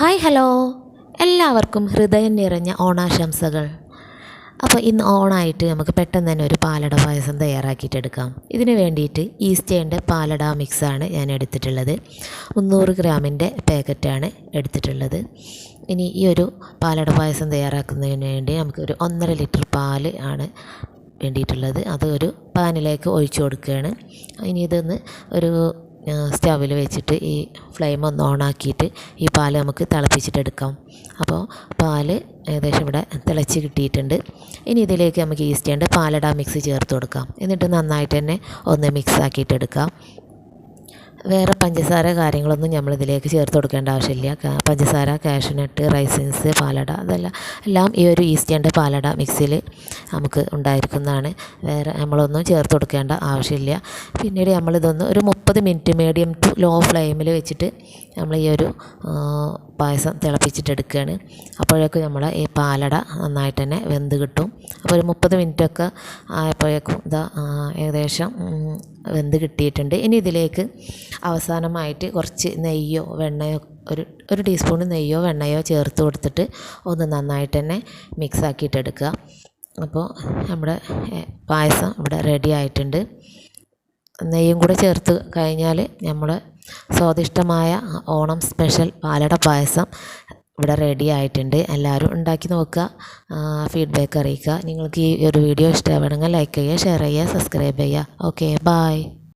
Hi hello. എല്ലാവർക്കും ഹൃദയം നിറഞ്ഞ ഓണാശംസകൾ. അപ്പോൾ ഇന്ന് ഓണായിട്ട് നമുക്ക് പെട്ടെന്ന് തന്നെ ഒരു പാലട പായസം തയ്യാറാക്കിയിട്ടെടുക്കാം ഇതിന് വേണ്ടിയിട്ട് ഈസ്റ്റേന്റെ പാലട മിക്സാണ് ഞാൻ എടുത്തിട്ടുള്ളത്. മുന്നൂറ് ഗ്രാമിന്റെ പാക്കറ്റാണ് എടുത്തിട്ടുള്ളത്. ഇനി ഈ ഒരു പാലട പായസം തയ്യാറാക്കുന്നതിന് വേണ്ടി നമുക്ക് ഒരു ഒന്നര ലിറ്റർ പാൽ ആണ് വേണ്ടിയിട്ടുള്ളത്. അത് ഒരു പാനിലേക്ക് ഒഴിച്ചു കൊടുക്കുകയാണ്. ഇനി ഇതൊന്ന് ഒരു സ്റ്റവിൽ വെച്ചിട്ട് ഈ ഫ്ലെയിം ഒന്ന് ഓണാക്കിയിട്ട് ഈ പാൽ നമുക്ക് തിളപ്പിച്ചിട്ടെടുക്കാം അപ്പോൾ പാൽ ഏകദേശം ഇവിടെ തിളച്ച് കിട്ടിയിട്ടുണ്ട്. ഇനി ഇതിലേക്ക് നമുക്ക് ഈസ്റ്റ് ഈസ്റ്റേന്റെ പാലട മിക്സ് ചേർത്ത് കൊടുക്കാം. എന്നിട്ട് നന്നായിട്ട് തന്നെ ഒന്ന് മിക്സ് ആക്കിയിട്ടെടുക്കാം വേറെ പഞ്ചസാര കാര്യങ്ങളൊന്നും നമ്മളിതിലേക്ക് ചേർത്ത് കൊടുക്കേണ്ട ആവശ്യമില്ല. പഞ്ചസാര കാഷ്നട്ട് റൈസിൻസ് പാലട അതെല്ലാം എല്ലാം ഈ ഒരു ഈസ്റ്റേന്റെ പാലട മിക്സിൽ നമുക്ക് ഉണ്ടായിരിക്കുന്നതാണ്. വേറെ നമ്മളൊന്നും ചേർത്ത് കൊടുക്കേണ്ട ആവശ്യമില്ല. പിന്നീട് നമ്മളിതൊന്ന് ഒരു മുപ്പത് മിനിറ്റ് മീഡിയം ടു ലോ ഫ്ലെയിമിൽ വെച്ചിട്ട് നമ്മൾ ഈ ഒരു പായസം തിളപ്പിച്ചിട്ടെടുക്കുകയാണ് അപ്പോഴേക്കും നമ്മൾ ഈ പാലട നന്നായിട്ട് തന്നെ വെന്ത് കിട്ടും. അപ്പോൾ ഒരു മുപ്പത് മിനിറ്റൊക്കെ ആയപ്പോഴേക്കും ഇതാ ഏകദേശം വെന്ത് കിട്ടിയിട്ടുണ്ട്. ഇനി ഇതിലേക്ക് അവസാനമായിട്ട് കുറച്ച് നെയ്യോ വെണ്ണയോ ഒരു ഒരു ടീസ്പൂൺ നെയ്യോ വെണ്ണയോ ചേർത്ത് കൊടുത്തിട്ട് ഒന്ന് നന്നായിട്ട് തന്നെ മിക്സ് ആക്കിയിട്ടെടുക്കുക അപ്പോൾ നമ്മുടെ പായസം ഇവിടെ റെഡി ആയിട്ടുണ്ട്. നെയ്യും കൂടെ ചേർത്ത് കഴിഞ്ഞാൽ നമ്മൾ സ്വാദിഷ്ടമായ ഓണം സ്പെഷ്യൽ പാലട പായസം ഇവിടെ റെഡി ആയിട്ടുണ്ട്. എല്ലാവരും ഉണ്ടാക്കി നോക്കുക. ഫീഡ്ബാക്ക് അറിയിക്കുക. നിങ്ങൾക്ക് ഈ ഒരു വീഡിയോ ഇഷ്ടമാണെങ്കിൽ ലൈക്ക് ചെയ്യുക ഷെയർ ചെയ്യുക സബ്സ്ക്രൈബ് ചെയ്യുക. Okay bye